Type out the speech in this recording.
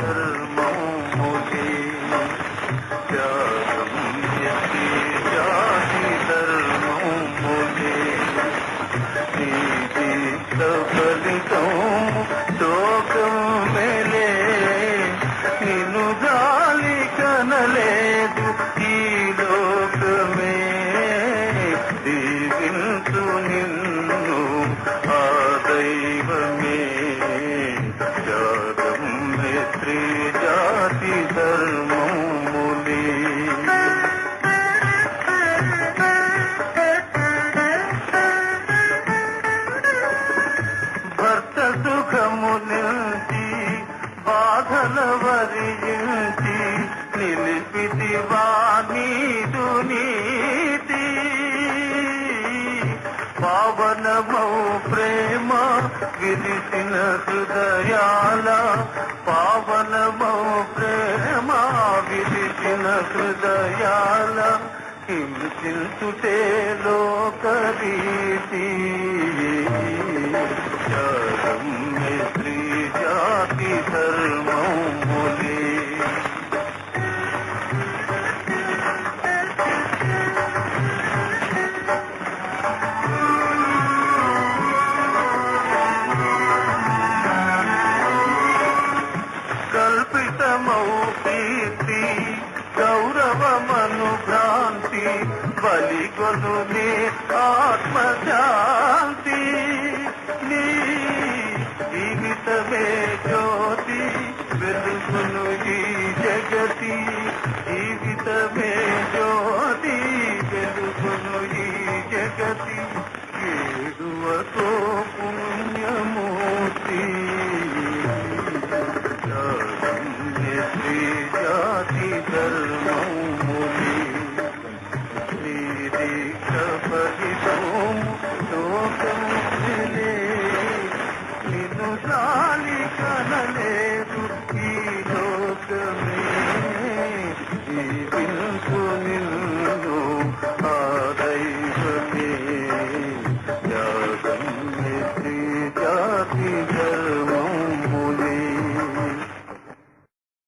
Thank you. నిలిపితి వాణీదు నీతి. పావనమౌ ప్రేమ విరిసిన హృదయాల పావనమౌ ప్రేమ విరిసిన హృదయాల హింసించుటే లోకరీతి. త్యాగం మే జాతి ధర్మములే బలిగొను నీ ఆత్మశాంతి. నీ జీవితమే జ్యోతి వెలుగును ఈ జగతి. జీవితమే జ్యోతి వెలుగును ఈ జగతి. ఏడువతో పుణ్యమూర్తి. శ్రీ